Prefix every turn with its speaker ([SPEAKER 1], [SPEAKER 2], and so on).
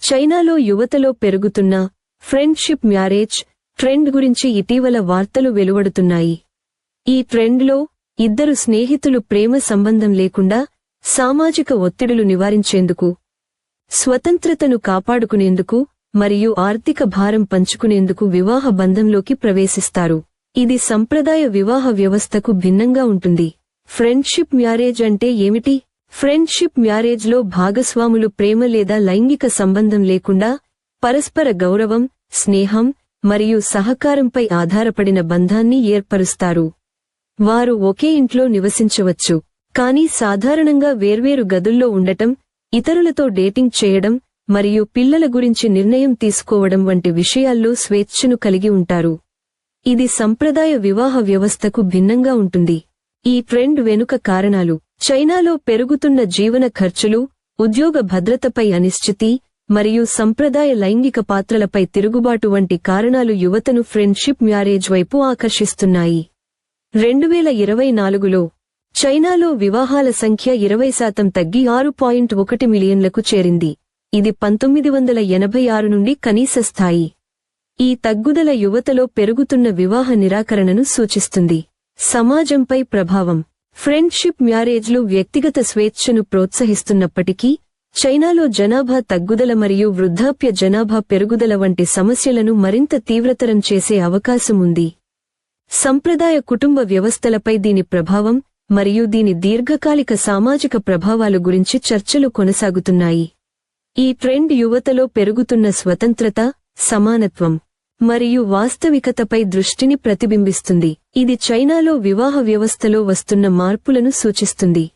[SPEAKER 1] చైనాలో యువతలో పెరుగుతున్న ఫ్రెండ్షిప్ మ్యారేజ్ ట్రెండ్ గురించి ఇటీవల వార్తలు వెలువడుతున్నాయి. ఈ ట్రెండ్లో ఇద్దరు స్నేహితులు ప్రేమ సంబంధం లేకుండా సామాజిక ఒత్తిడులు నివారించేందుకు స్వతంత్రతను కాపాడుకునేందుకు మరియు ఆర్థిక భారం పంచుకునేందుకు వివాహ బంధంలోకి ప్రవేశిస్తారు. ఇది సంప్రదాయ వివాహ వ్యవస్థకు భిన్నంగా ఉంటుంది. ఫ్రెండ్షిప్ మ్యారేజ్ అంటే ఏమిటి? ఫ్రెండ్షిప్ మ్యారేజ్లో భాగస్వాములు ప్రేమ లేదా లైంగిక సంబంధం లేకుండా పరస్పర గౌరవం స్నేహం మరియు సహకారంపై ఆధారపడిన బంధాన్ని ఏర్పరుస్తారు. వారు ఒకే ఇంట్లో నివసించవచ్చు కానీ సాధారణంగా వేర్వేరు గదుల్లో ఉండటం ఇతరులతో డేటింగ్ చేయడం మరియు పిల్లల గురించి నిర్ణయం తీసుకోవడం వంటి విషయాల్లో స్వేచ్ఛను కలిగి ఉంటారు. ఇది సంప్రదాయ వివాహ వ్యవస్థకు భిన్నంగా ఉంటుంది. ఈ ట్రెండ్ వెనుక కారణాలు చైనాలో పెరుగుతున్న జీవన ఖర్చులు ఉద్యోగ భద్రతపై అనిశ్చితి మరియు సంప్రదాయ లైంగిక పాత్రలపై తిరుగుబాటు వంటి కారణాలు యువతను ఫ్రెండ్షిప్ మ్యారేజ్ వైపు ఆకర్షిస్తున్నాయి. రెండువేల ఇరవై నాలుగులో చైనాలో వివాహాల సంఖ్య ఇరవై శాతం తగ్గి ఆరు పాయింట్ ఒకటి మిలియన్లకు చేరింది. ఇది పంతొమ్మిది వందల ఎనభై ఆరు నుండి కనీస స్థాయి. ఈ తగ్గుదల యువతలో పెరుగుతున్న వివాహ నిరాకరణను సూచిస్తుంది. సమాజంపై ప్రభావం ఫ్రెండ్షిప్ మ్యారేజ్లు వ్యక్తిగత స్వేచ్ఛను ప్రోత్సహిస్తున్నప్పటికీ చైనాలో జనాభా తగ్గుదల మరియు వృద్ధాప్య జనాభా పెరుగుదల వంటి సమస్యలను మరింత తీవ్రతరం చేసే అవకాశం ఉంది. సంప్రదాయ కుటుంబ వ్యవస్థలపై దీని ప్రభావం మరియు దీని దీర్ఘకాలిక సామాజిక ప్రభావాలు గురించి చర్చలు కొనసాగుతున్నాయి. ఈ ట్రెండ్ యువతలో పెరుగుతున్న స్వతంత్రత సమానత్వం మరియు వాస్తవికతపై దృష్టిని ప్రతిబింబిస్తుంది. ఇది చైనాలో వివాహ వ్యవస్థలో వస్తున్న మార్పులను సూచిస్తుంది.